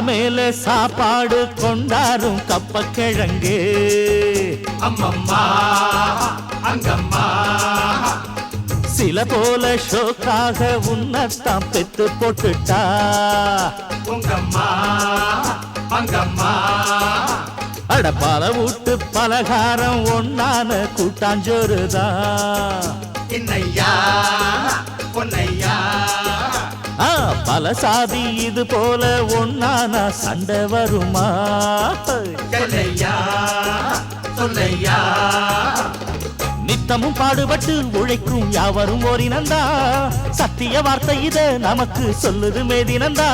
தலைமையில சாப்பாடு கொண்டாரும் கப்பக்கிழங்கு. அம்மம்மா அங்கம்மா. சில போல ஷோக்காக உன்னத்தான் பெத்து போட்டுட்டா. உங்கம்மா அங்கம்மா. அட பல வீட்டு பலகாரம் ஒன்னான கூட்டாஞ்சோறுதான். பொன்னையா. பல சாதி இது போல ஒன்னான சண்டை வருமா? சொல்லையா சொல்லையா? நித்தமும் பாடுபட்டு உழைக்கும் யாவரும் ஓரினந்தா. சத்திய வார்த்தை இத நமக்கு சொல்லுது மேதினந்தா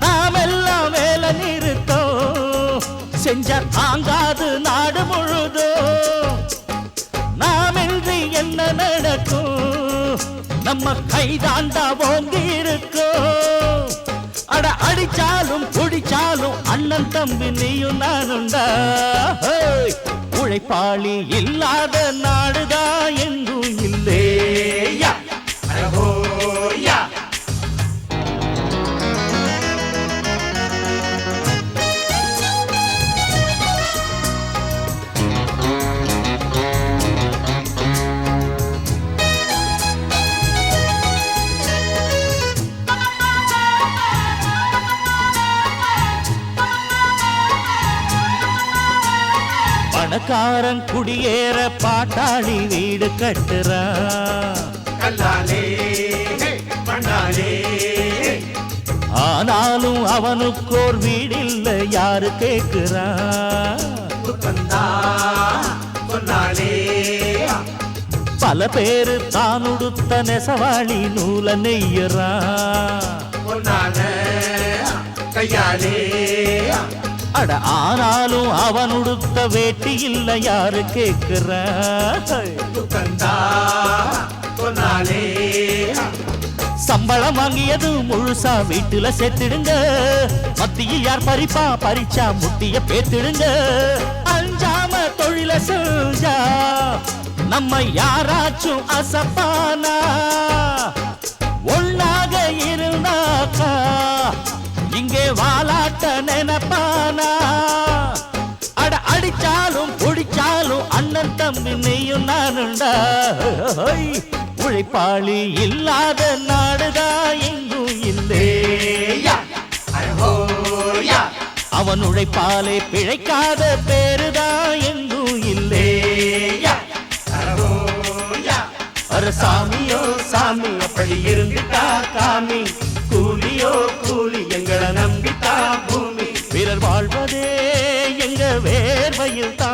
நாம் எல்லாம் மேல நிறுத்தோம். செஞ்ச தாங்காது நாடு முழுதும். நாம் இன்றி என்ன நடக்கும்? நம்ம கைதாண்டா ஓங்கி இருக்கும் யாரும் குடிச்சாலும் அண்ணன் தம்பி நீயும் நானுண்டா உழைப்பாளி இல்லாத நாடுதான் எங்கும் பணக்காரன் குடியேற பாட்டாளி வீடு மண்ணாலே. ஆனாலும் அவனுக்கோர் வீடில்ல யாரு கேக்குறான் துக்கந்தா சொன்னாலே. பல பேரு தான் உடுத்த நெசவாளி நூல பொன்னான கையாலே. அட ஆனாலும் அவன் உடுத்த வேட்டி இல்ல யாரு சொன்னாலே சம்பளம் வாங்கியது முழுசா வீட்டுல சேர்த்திடுங்க. மத்தியில் யார் பறிப்பா பறிச்சா முட்டிய பேத்திடுங்க. அஞ்சாம தொழில செஞ்சா நம்ம யாராச்சும் அசப்பானா? அண்ணன் தம்பி நீயும் நானுண்டா உழைப்பாளி இல்லாத நாடுதா எங்கும் இல்லையா அவன் உழைப்பாலே பிழைக்காத பேருதா எங்கும் இல்லையா அரகோயா சாமியோ சாமி அப்படி இருந்துட்டா காமி. கூலியோ கூலி எங்களை நம்பித்தா பூமி. பிறர் வாழ்வதே எங்க வேர்வையில் தான்